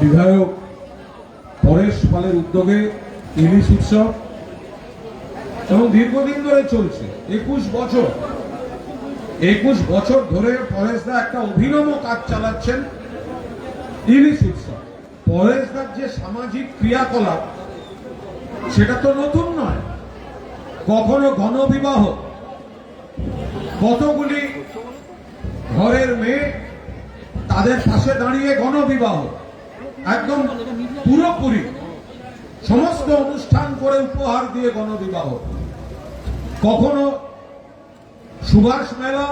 বিধায়ক পরেশ পালের উদ্যোগে ইলিশ উৎসব এবং দীর্ঘদিন ধরে চলছে। একুশ বছর। একুশ বছর ধরে পরেশদা একটা অভিনব কাজ চালাচ্ছেন ইলিশ উৎসব। পরেশদার যে সামাজিক ক্রিয়াকলাপ, সেটা তো নতুন নয়। কখনো গণবিবাহ কতগুলি ঘরের মেয়ে তাদের পাশে দাঁড়িয়ে গণবিবাহ একদম পুরোপুরি সমস্ত অনুষ্ঠান করে উপহার দিয়ে গণবিবাহ। কখনো সুভাষ মেলা,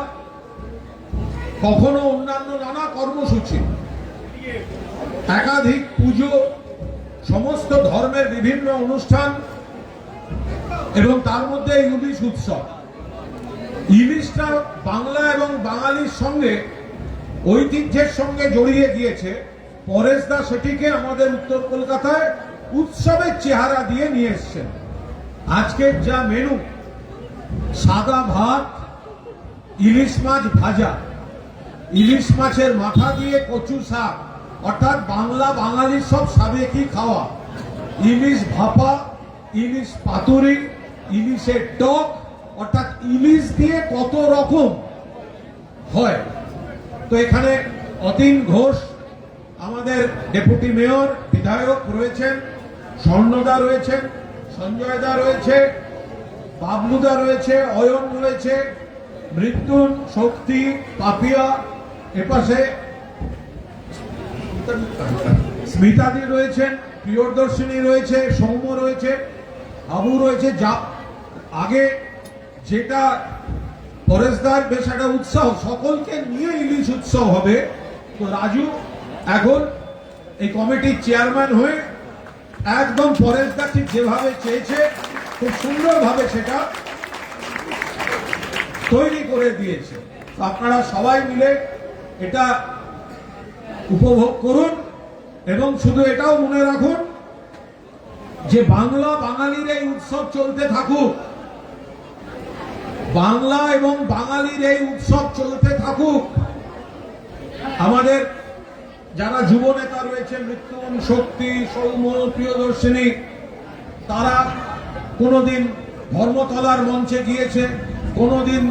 কখনো অন্যান্য নানা কর্মসূচি, একাধিক পুজো, সমস্ত ধর্মের বিভিন্ন অনুষ্ঠান এবং তার মধ্যে ইলিশ উৎসব। ইলিশটা বাংলা এবং বাঙালির সঙ্গে ঐতিহ্যের সঙ্গে জড়িয়ে গিয়েছে। পরেশ দা সেটিকে আমাদের উত্তর কলকাতায় উৎসবের চেহারা দিয়ে নিয়ে এসছেন। আজকের যা মেনু, সাদা ভাত, ইলিশ মাছ ভাজা। ইলিশ মাছের মাথা দিয়ে কচু শাক, অর্থাৎ বাংলা বাঙালির সব সাবেকি খাওয়া? ইলিশ ভাপা, ইলিশ পাতুরি, ইলিশের টক, অর্থাৎ ইলিশ দিয়ে কত রকম হয়? তো এখানে অতীন ঘোষ আমাদের ডেপুটি মেয়র, বিধায়ক রয়েছেন, স্বর্ণদা রয়েছেন সঞ্জয়দা রয়েছে, বাবলুদা রয়েছে, অয়ন রয়েছে মৃত্যুন শক্তি পাপিয়া, এপাশে স্মিতাদি রয়েছেন, প্রিয়দর্শিনী রয়েছে, সৌম্য রয়েছে আবু রয়েছে, যা আগে যেটা পরেশদার বেশ একটা উৎসাহ সকলকে নিয়ে ইলিশ উৎসব হবে। তো রাজু এখন এই কমিটির চেয়ারম্যান হয়ে একদম পরেশদা ঠিক যেভাবে চেয়েছে, খুব সুন্দরভাবে সেটা তৈরি করে দিয়েছে। আপনারা সবাই মিলে এটা উপভোগ করুন এবং শুধু এটাও মনে রাখুন যে বাংলা বাঙালির এই উৎসব চলতে থাকুক। বাংলা এবং বাঙালির এই উৎসব চলতে থাকুক। আমাদের যারা যুব নেতা রয়েছে মৃত্যুন শক্তি, সৌম্য, প্রিয়দর্শিনী, তারা কোনোদিন ধর্মতলার মঞ্চে গিয়েছে, কোনোদিন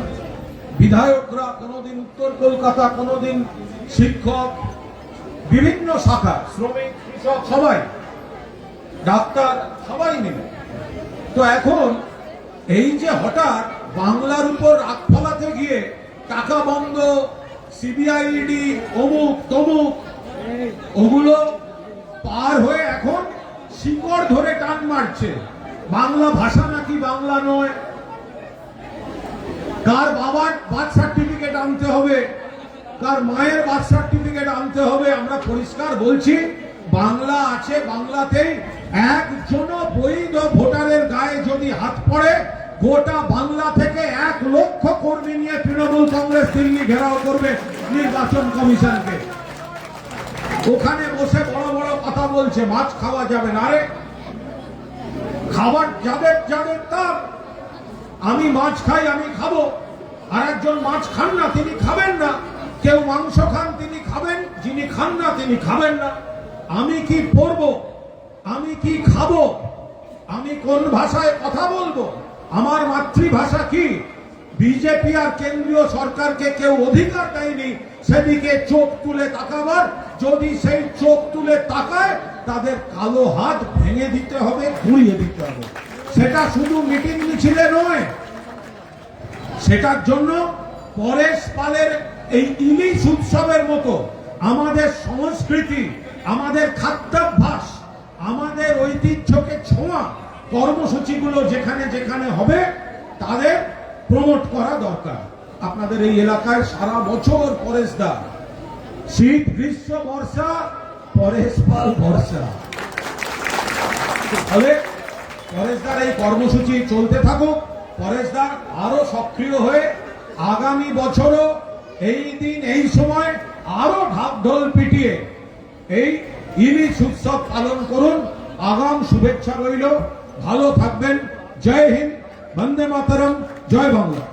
বিধায়করা, কোনোদিন উত্তর কলকাতা, কোনোদিন শিক্ষক, বিভিন্ন শাখা, শ্রমিক, কৃষক, সবাই, ডাক্তার, সবাই মিলে। তো এখন এই যে হঠাৎ বাংলার উপর রাগ ফলাতে গিয়ে টাকা বন্ধ, সিবিআইডি, অমুক, তমুক ওগুলো পার হয়ে এখন শিকড় ধরে টান মারছে। বাংলা ভাষা নাকি বাংলা নয়। কার বাবার বার্থ সার্টিফিকেট আনতে হবে, কার মায়ের বার্থ সার্টিফিকেট আনতে হবে, আমরা পরিষ্কার বলছি, বাংলা আছে বাংলাতেই। একজন বৈধ ভোটারের গায়ে যদি হাত পড়ে, গোটা বাংলা থেকে এক লক্ষ কর্মী নিয়ে তৃণমূল কংগ্রেস দিল্লি ঘেরাও করবে নির্বাচন কমিশনকে। ওখানে বসে বড় বড় কথা বলছে, মাছ খাওয়া যাবে না রে। খাবার যাদের যাদের তার, আমি মাছ খাই, আমি খাব। আর একজন মাছ খান না, তিনি খাবেন না। কেউ মাংস খান, তিনি খাবেন। যিনি খান না, তিনি খাবেন না। আমি কি পড়ব? আমি কি খাব? আমি কোন ভাষায় কথা বলব? আমার মাতৃভাষা কি? বিজেপি আর কেন্দ্রীয় সরকারকে কেউ অধিকার দেয়নি, সেদিকে চোখ তুলে তাকাবার। যদি সেই চোখ তুলে তাকায়, তাদের কালো হাত ভেঙে দিতে হবে ঘুরিয়ে দিতে হবে। সেটা শুধু মিটিং মিছিলে নয়, সেটার জন্য পরেশ পালের এই ইলিশ উৎসবের মতো আমাদের সংস্কৃতি, আমাদের খাদ্যাভ্যাস, আমাদের ঐতিহ্যকে ছোঁয়া কর্মসূচিগুলো যেখানে যেখানে হবে, তাদের প্রমোট করা দরকার। আপনাদের এই এলাকায় সারা বছর পরেশ দা শীত, গ্রীষ্ম, বর্ষা পরেশ পাল বর্ষা। ফলে পরেশদার এই কর্মসূচি চলতে থাকুক, পরেশদার আরও সক্রিয় হয়ে আগামী বছরও এই দিন, এই সময় আরও ঢাকঢোল পিটিয়ে এই ইলিশ উৎসব পালন করুন। আগাম শুভেচ্ছা রইল। ভালো থাকবেন। জয় হিন্দ। বন্দে মাতরম জয় বাংলা।